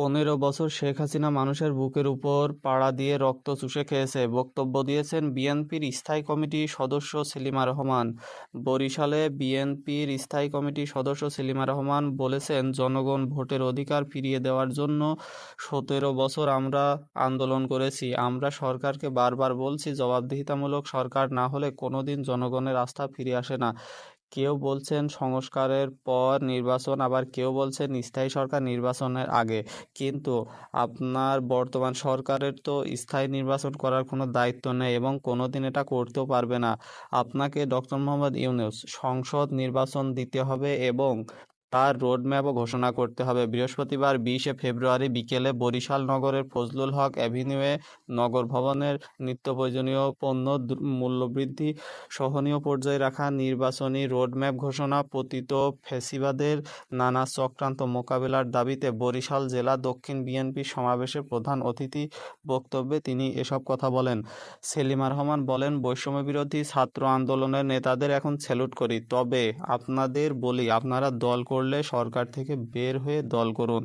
পনেরো বছর শেখ হাসিনা মানুষের বুকের উপর পাড়া দিয়ে রক্ত চুষে খেয়েছে। বক্তব্য দিয়েছেন বিএনপির স্থায়ী কমিটির সদস্য সেলিমা রহমান। বরিশালে বিএনপির স্থায়ী কমিটির সদস্য সেলিমা রহমান বলেছেন, জনগণ ভোটের অধিকার ফিরিয়ে দেওয়ার জন্য সতেরো বছর আমরা আন্দোলন করেছি। আমরা সরকারকে বারবার বলছি, জবাবদিহিতামূলক সরকার না হলে কোনোদিন জনগণের আস্থা ফিরে আসে না। কেউ বলছেন সংস্কারের পর নির্বাচন, আবার কেউ বলছেন স্থায়ী সরকার নির্বাচনের আগে। কিন্তু আপনার বর্তমান সরকারের তো স্থায়ী নির্বাচন করার কোনো দায়িত্ব নেই এবং কোনো দিন এটা করতেও পারবে না। আপনাকে ডক্টর মোহাম্মদ ইউনুস, সংসদ নির্বাচন দিতে হবে এবং তার রোডম্যাপও ঘোষণা করতে হবে। বৃহস্পতিবার বিশে ফেব্রুয়ারি বিকেলে বরিশাল নগরের ফজলুল হক অ্যাভিনিউয়ে নগর ভবনের নিত্য প্রয়োজনীয় পণ্য মূল্যবৃদ্ধি সহনীয় পর্যায়ে রাখা নির্বাচনী রোডম্যাপ ঘোষণা পতিত ফ্যাসিবাদের নানা চক্রান্ত মোকাবেলার দাবিতে বরিশাল জেলা দক্ষিণ বিএনপি সমাবেশে প্রধান অতিথি বক্তব্যে তিনি এসব কথা বলেন। সেলিমা রহমান বলেন বৈষম্য বিরোধী ছাত্র আন্দোলনের নেতাদের এখন স্যালুট করি। তবে আপনাদের বলি, আপনারা দল করলে সরকার থেকে বের হয়ে দল করুন।